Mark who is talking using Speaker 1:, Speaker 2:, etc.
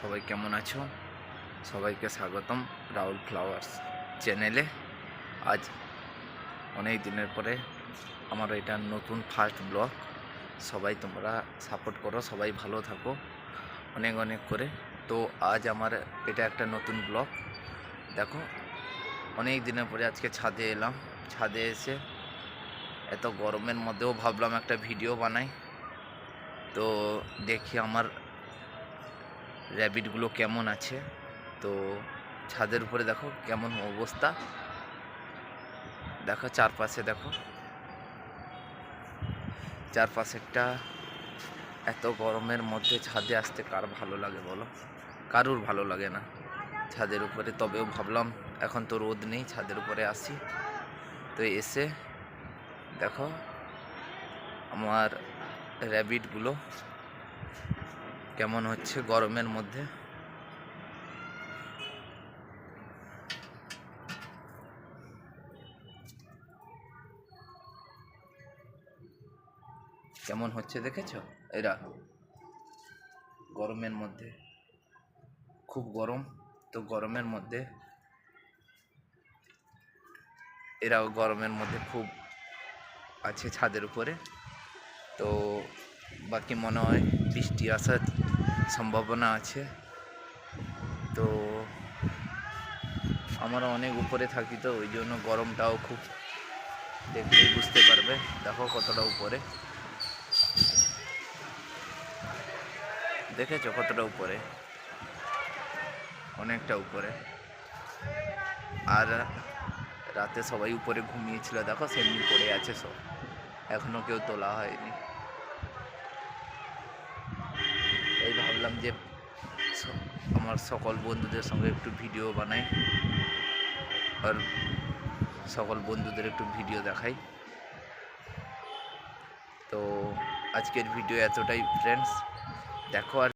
Speaker 1: সবাই কেমন আছো? সবাইকে স্বাগতম রাহুল ফ্লাওয়ার্স চ্যানেলে। আজ অনেক দিনের পরে আমার এটা নতুন ফার্স্ট ব্লগ সবাই তোমরা সাপোর্ট করো, সবাই ভালো থাকো। অনেক অনেক করে। তো আজ আমার এটা একটা নতুন ব্লগ দেখো, অনেক দিনের পরে আজকে ছাদে এলাম। ছাদে এসে এত গরমের মধ্যেও ভাবলাম একটা ভিডিও বানাই। তো দেখি আমার র্যাবিটগুলো কেমন আছে? তো ছাদের উপরে দেখো কেমন অবস্থা। দেখো চারপাশে দেখো। চারপাশেরটা এত গরমের মধ্যে ছাদে আসতে কার ভালো লাগে বলো? কারুর ভালো লাগে না ছাদের উপরে? তবেও ভাবলাম এখন তো রোদ নেই, ছাদের উপরে আসি। তো এসে দেখো আমার র্যাবিটগুলো কেমন হচ্ছে গরমের মধ্যে? কেমন হচ্ছে দেখেছ? এরা গরমের মধ্যে। খুব গরম, তো গরমের মধ্যে এরাও গরমের মধ্যে খুব আছে ছাদের উপরে। তো বাকি মনে হয় বৃষ্টি আসার সম্ভাবনা আছে। তো আমরা অনেক উপরে থাকি তো, ওই জন্য গরমটাও খুব দেখলেই বুঝতে পারবে। দেখো কতটা উপরে। দেখেছ কতটা উপরে? অনেকটা উপরে। আর রাতে সবাই উপরে ঘুমিয়েছিল, দেখো সেমনি পড়ে আছে সব। এখনও কেউ তোলা হয়নি এই ভাবলাম যে আমার সকল বন্ধুদের সঙ্গে একটু ভিডিও বানাই আর সকল বন্ধুদের একটু ভিডিও দেখাই। তো আজকের ভিডিও এতটাই ফ্রেন্ডস দেখো আর